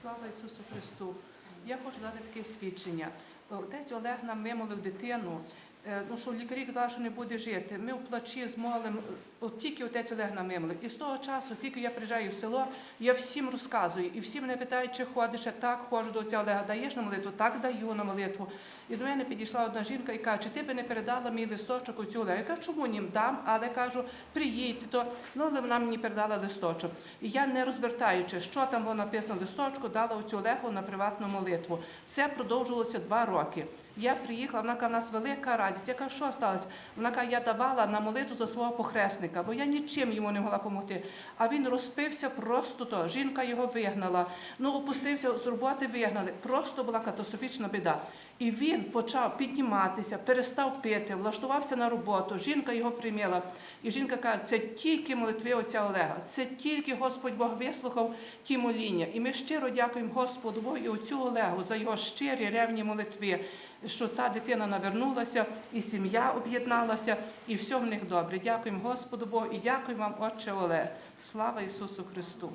Слава Ісусу Христу! Я хочу дати таке свідчення. Отець Олег нам вимолив дитину. Е, Ну, що лікарі казали, що не буде жити. Ми в плачі змолимо, от тільки отець Олег нам вимолив. І з того часу, тільки я приїжджаю в село, я всім розказую. І всі мене питають, чи ходиш, я так ходжу до отця Олега, даєш на молитву? Так даю на молитву. І до мене підійшла одна жінка і каже, чи ти би не передала мій листочок отцю Олегу? Я кажу, чому нім дам, але кажу, приїдьте, то ну, але вона мені передала листочок. І я не розвертаючи, що там було написано в листочку, дала оцю Олегу на приватну молитву. Це продовжилося два роки. Я приїхала, вона каже, в нас велика радість. Я кажу, що сталося? Вона каже, я давала на молитву за свого похресника, бо я нічим йому не могла допомогти. А він розпився просто то. Жінка його вигнала, ну опустився з роботи, вигнали. Просто була катастрофічна біда. І він почав підніматися, перестав пити, влаштувався на роботу. Жінка його прийняла. І жінка каже, це тільки молитви отця Олега, це тільки Господь Бог вислухав ті моління. І ми щиро дякуємо Господу Богу і отцю Олегу за його щирі ревні молитви, що та дитина навернулася, і сім'я об'єдналася, і все в них добре. Дякуємо Господу Богу і дякуємо вам, Отче Оле. Слава Ісусу Христу!